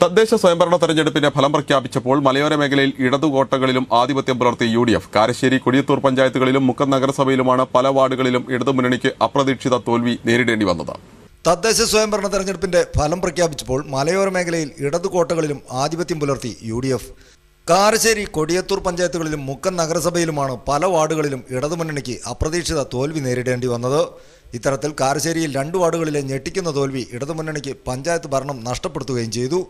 തദ്ദേശ സ്വയംഭരണ തെരഞ്ഞെടുപ്പിന്റെ ഫലം പ്രഖ്യാപിച്ചപ്പോൾ മലയോര മേഖലയിൽ ഇടതുകോട്ടകളിലും ആധിപത്യം പുലർത്തി U D F Karassery Kodiyathur പഞ്ചായത്തുകളിലും മുക്കം നഗരസഭയിലുമാണ് പല വാർഡുകളിലും ഇടതുമുന്നണിക്ക് അപ്രതീക്ഷിത തോൽവി നേരിടേണ്ടി വന്നത്. തദ്ദേശ സ്വയംഭരണ തെരഞ്ഞെടുപ്പിന്റെ ഫലം പ്രഖ്യാപിച്ചപ്പോൾ മലയോര മേഖലയിൽ ഇടതുകോട്ടകളിലും ആധിപത്യം പുലർത്തി U D F Karassery Kodiyathur പഞ്ചായത്തുകളിലും മുക്കം നഗരസഭയിലുമാണ് പല വാർഡുകളിലും ഇടതുമുന്നണിക്ക് അപ്രതീക്ഷിത തോൽവി നേരിടേണ്ടി വന്നത്. ഇത്തരത്തിൽ കാരശ്ശേരിയിൽ രണ്ട് വാർഡുകളിലെ ഞെട്ടിക്കുന്ന തോൽവി ഇടതുമുന്നണിക്ക് പഞ്ചായത്ത് ഭരണം നഷ്ടപ്പെടുത്തുകയും ചെയ്തു.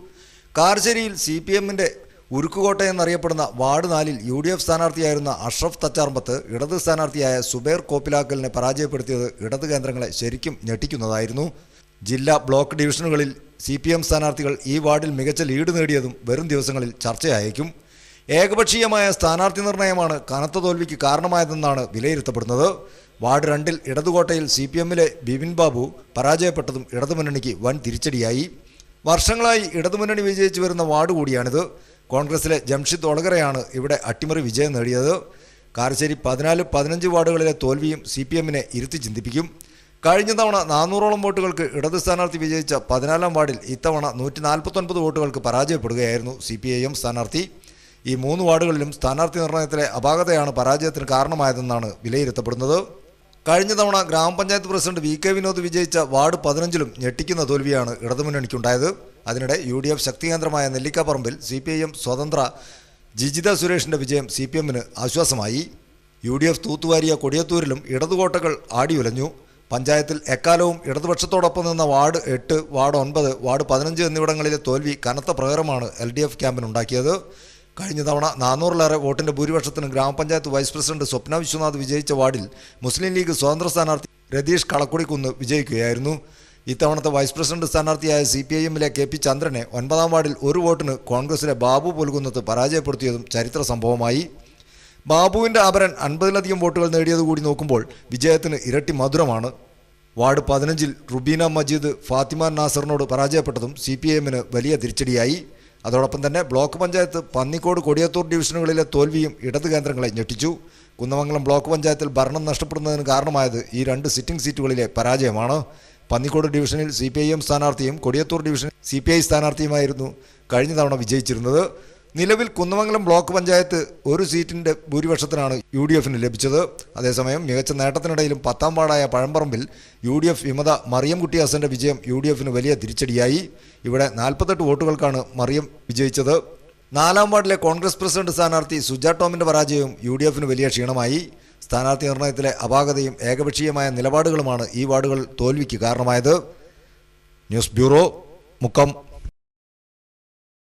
കാരശ്ശേരിയിൽ സി പി എമ്മിന്റെ ഉരുക്കുകോട്ട എന്നറിയപ്പെടുന്ന വാർഡ് നാലിൽ യു ഡി എഫ് സ്ഥാനാർത്ഥിയായിരുന്ന അഷ്റഫ് തച്ചാർമ്പത്ത് ഇടത് സ്ഥാനാർത്ഥിയായ സുബേർ കോപ്പിലാക്കലിനെ പരാജയപ്പെടുത്തിയത് ഇടത് കേന്ദ്രങ്ങളെ ശരിക്കും ഞെട്ടിക്കുന്നതായിരുന്നു. ജില്ലാ ബ്ലോക്ക് ഡിവിഷനുകളിൽ സി പി എം സ്ഥാനാർത്ഥികൾ ഈ വാർഡിൽ മികച്ച ലീഡ് നേടിയതും വരും ദിവസങ്ങളിൽ ചർച്ചയായേക്കും. ഏകപക്ഷീയമായ സ്ഥാനാർത്ഥി നിർണയമാണ് കനത്ത തോൽവിക്ക് കാരണമായതെന്നാണ് വിലയിരുത്തപ്പെടുന്നത്. വാർഡ് രണ്ടിൽ ഇടതുകോട്ടയിൽ സി പി എമ്മിലെ ബിപിൻ ബാബു പരാജയപ്പെട്ടതും ഇടതുമുന്നണിക്ക് വൻ തിരിച്ചടിയായി. വർഷങ്ങളായി ഇടതുമുന്നണി വിജയിച്ചു വരുന്ന വാർഡ് കൂടിയാണിത്. കോൺഗ്രസിലെ ജംഷിദ് ഒളകരയാണ് ഇവിടെ അട്ടിമറി വിജയം നേടിയത്. കാരശ്ശേരി പതിനാല് പതിനഞ്ച് വാർഡുകളിലെ തോൽവിയും സി പി എമ്മിനെ ഇരുത്തി ചിന്തിപ്പിക്കും. കഴിഞ്ഞ തവണ നാനൂറോളം വോട്ടുകൾക്ക് ഇടത് സ്ഥാനാർത്ഥി വിജയിച്ച പതിനാലാം വാർഡിൽ ഇത്തവണ നൂറ്റി നാൽപ്പത്തൊൻപത് വോട്ടുകൾക്ക് പരാജയപ്പെടുകയായിരുന്നു സി പി ഐ എം സ്ഥാനാർത്ഥി. ഈ മൂന്ന് വാർഡുകളിലും സ്ഥാനാർത്ഥി നിർണയത്തിലെ അപാകതയാണ് പരാജയത്തിന് കാരണമായതെന്നാണ് വിലയിരുത്തപ്പെടുന്നത്. കഴിഞ്ഞ തവണ ഗ്രാമപഞ്ചായത്ത് പ്രസിഡന്റ് വി കെ വിനോദ് വിജയിച്ച വാർഡ് പതിനഞ്ചിലും ഞെട്ടിക്കുന്ന തോൽവിയാണ് ഇടതുമുന്നണിക്കുണ്ടായത്. അതിനിടെ യു ഡി എഫ് ശക്തികേന്ദ്രമായ നെല്ലിക്കാപ്പറമ്പിൽ സി പി ഐ എം സ്വതന്ത്ര ജിജിത സുരേഷിന്റെ വിജയം സി പി എമ്മിന് ആശ്വാസമായി. യു ഡി എഫ് തൂത്തുവാരിയ കൊടിയത്തൂരിലും ഇടതുകോട്ടകൾ ആടിയുലഞ്ഞു. പഞ്ചായത്തിൽ എക്കാലവും ഇടതുപക്ഷത്തോടൊപ്പം നിന്ന വാർഡ് എട്ട് വാർഡ് ഒൻപത് വാർഡ് പതിനഞ്ച് എന്നിവിടങ്ങളിലെ തോൽവി കനത്ത പ്രകരമാണ് എൽ ഡി എഫ് ക്യാമ്പിനുണ്ടാക്കിയത്. കഴിഞ്ഞ തവണ നാനൂറിലേറെ വോട്ടിന്റെ ഭൂരിപക്ഷത്തിന് ഗ്രാമപഞ്ചായത്ത് വൈസ് പ്രസിഡന്റ് സ്വപ്ന വിശ്വനാഥ് വിജയിച്ച വാർഡിൽ മുസ്ലിം ലീഗ് സ്വതന്ത്ര സ്ഥാനാർത്ഥി രതീഷ് കളക്കുടിക്കുന്ന് വിജയിക്കുകയായിരുന്നു. ഇത്തവണത്തെ വൈസ് പ്രസിഡന്റ് സ്ഥാനാർത്ഥിയായ സി പി ഐ എമ്മിലെ കെ പി ചന്ദ്രനെ ഒൻപതാം വാർഡിൽ ഒരു വോട്ടിന് കോൺഗ്രസിലെ ബാബു പുൽകുന്നത്ത് പരാജയപ്പെടുത്തിയതും ചരിത്ര സംഭവമായി. ബാബുവിന്റെ അപരൻ അൻപതിലധികം വോട്ടുകൾ നേടിയതുകൂടി നോക്കുമ്പോൾ വിജയത്തിന് ഇരട്ടി മധുരമാണ്. വാർഡ് പതിനഞ്ചിൽ റുബീന മജീദ് ഫാത്തിമ നാസറിനോട് പരാജയപ്പെട്ടതും സി പി എമ്മിന് വലിയ തിരിച്ചടിയായി. അതോടൊപ്പം തന്നെ ബ്ലോക്ക് പഞ്ചായത്ത് പന്നിക്കോട് കൊടിയത്തൂർ ഡിവിഷനുകളിലെ തോൽവിയും ഇടത് കേന്ദ്രങ്ങളെ ഞെട്ടിച്ചു. കുന്നമംഗലം ബ്ലോക്ക് പഞ്ചായത്തിൽ ഭരണം നഷ്ടപ്പെടുന്നതിന് കാരണമായത് ഈ രണ്ട് സിറ്റിംഗ് സീറ്റുകളിലെ പരാജയമാണ്. പന്നിക്കോട് ഡിവിഷനിൽ സി പി ഐ എം സ്ഥാനാർത്ഥിയും കൊടിയത്തൂർ ഡിവിഷനിൽ സി പി ഐ സ്ഥാനാർത്ഥിയുമായിരുന്നു കഴിഞ്ഞ തവണ വിജയിച്ചിരുന്നത്. നിലവിൽ കുന്നമംഗലം ബ്ലോക്ക് പഞ്ചായത്ത് ഒരു സീറ്റിന്റെ ഭൂരിപക്ഷത്തിനാണ് യു ഡി എഫിന് ലഭിച്ചത്. അതേസമയം മികച്ച നേട്ടത്തിനിടയിലും പത്താം വാർഡായ പഴമ്പറമ്പിൽ യു ഡി എഫ് വിമത മറിയംകുട്ടി ഹസന്റെ വിജയം യു ഡി എഫിന് വലിയ തിരിച്ചടിയായി. ഇവിടെ നാൽപ്പത്തെട്ട് വോട്ടുകൾക്കാണ് മറിയം വിജയിച്ചത്. നാലാം വാർഡിലെ കോൺഗ്രസ് പ്രസിഡന്റ് സ്ഥാനാർത്ഥി സുജ ടോമിന്റെ പരാജയവും യു ഡി എഫിന് വലിയ ക്ഷീണമായി. സ്ഥാനാർത്ഥി നിർണയത്തിലെ അപാകതയും ഏകപക്ഷീയമായ നിലപാടുകളുമാണ് ഈ വാർഡുകൾ തോൽവിക്ക് കാരണമായത്. News bureau Mukkam.